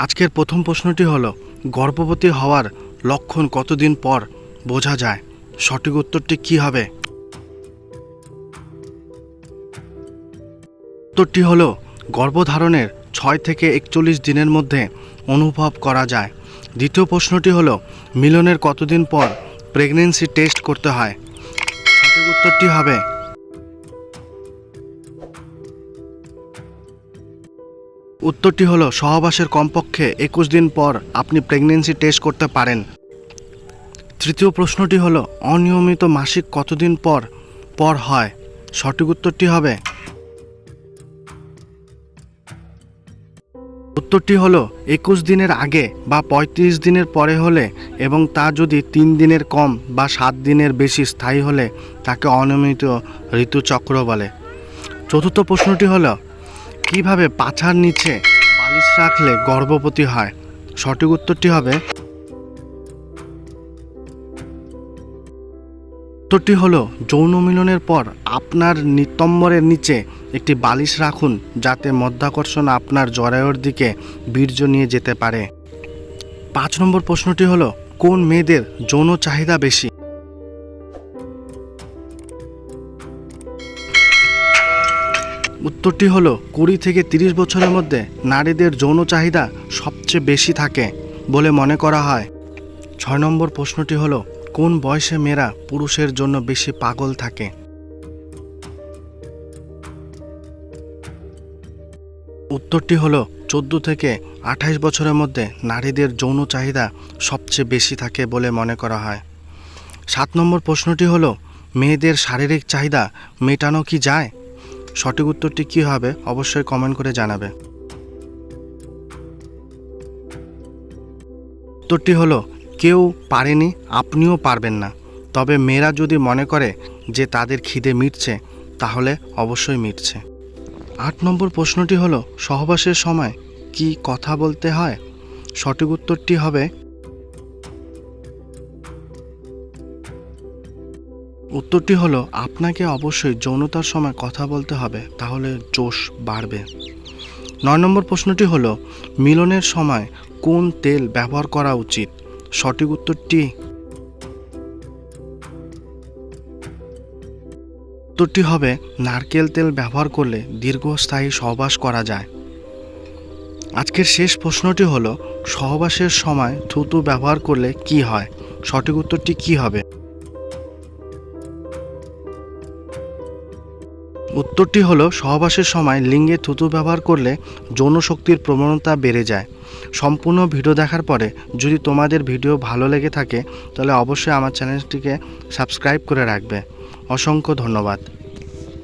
আজকের প্রথম প্রশ্নটি হলো, গর্ভবতী হওয়ার লক্ষণ কতদিন পর বোঝা যায়? সঠিক উত্তরটি কি হবে? উত্তরটি হলো, গর্ভধারণের ছয় থেকে একচল্লিশ দিনের মধ্যে অনুভব করা যায়। দ্বিতীয় প্রশ্নটি হলো, মিলনের কতদিন পর প্রেগনেন্সি টেস্ট করতে হয়? সঠিক উত্তরটি হবে উত্তরটি হলো, সহবাসের কমপক্ষে একুশ দিন পর আপনি প্রেগনেন্সি টেস্ট করতে পারেন। তৃতীয় প্রশ্নটি হলো, অনিয়মিত মাসিক কতদিন পর পর হয়? সঠিক উত্তরটি হবে, উত্তরটি হলো, একুশ দিনের আগে বা পঁয়ত্রিশ দিনের পরে হলে এবং তা যদি তিন দিনের কম বা সাত দিনের বেশি স্থায়ী হলে তাকে অনিয়মিত ঋতুচক্র বলে। চতুর্থ প্রশ্নটি হলো কীভাবে পাছার নিচে বালিশ রাখলে গর্ভবতী হয়? সঠিক উত্তরটি হবে উত্তরটি হলো, যৌন মিলনের পর আপনার নিতম্বরের নিচে একটি বালিশ রাখুন যাতে মধ্যাকর্ষণ আপনার জরায়ুর দিকে বীর্য নিয়ে যেতে পারে। পাঁচ নম্বর প্রশ্নটি হলো, কোন মেয়েদের যৌন চাহিদা বেশি? উত্তরটি হলো, কুড়ি থেকে তিরিশ বছরের মধ্যে নারীদের যৌন চাহিদা সবচেয়ে বেশি থাকে বলে মনে করা হয়। ছয় নম্বর প্রশ্নটি হলো, কোন বয়সে মেয়েরা পুরুষের জন্য বেশি পাগল থাকে? উত্তরটি হলো, চোদ্দ থেকে আঠাইশ বছরের মধ্যে নারীদের যৌন চাহিদা সবচেয়ে বেশি থাকে বলে মনে করা হয়। সাত নম্বর প্রশ্নটি হলো, মেয়েদের শারীরিক চাহিদা মেটানো কি যায়? সঠিক উত্তরটি কী হবে অবশ্যই কমেন্ট করে জানাবে। উত্তরটি হলো, কেউ পারেনি, আপনিও পারবেন না। তবে মেয়েরা যদি মনে করে যে তাদের খিদে মিটছে, তাহলে অবশ্যই মিটছে। আট নম্বর প্রশ্নটি হলো, সহবাসের সময় কি কথা বলতে হয়? সঠিক উত্তরটি হবে উত্তরটি হলো, আপনাকে অবশ্যই যৌনতার সময় কথা বলতে হবে, তাহলে জোশ বাড়বে। নয় নম্বর প্রশ্নটি হলো, মিলনের সময় কোন তেল ব্যবহার করা উচিত? সঠিক উত্তরটি উত্তরটি হবে, নারকেল তেল ব্যবহার করলে দীর্ঘস্থায়ী সহবাস করা যায়। আজকের শেষ প্রশ্নটি হলো, সহবাসের সময় থুতু ব্যবহার করলে কি হয়? সঠিক উত্তরটি কি হবে? উত্তরটি হলো, সহবাসের সময় লিঙ্গে থুতু ব্যবহার করলে যৌন শক্তির প্রবণতা বেড়ে যায়। সম্পূর্ণ ভিডিও দেখার পরে যদি তোমাদের ভিডিও ভালো লেগে থাকে, তাহলে অবশ্যই আমার চ্যানেলটিকে সাবস্ক্রাইব করে রাখবে। অসংখ্য ধন্যবাদ।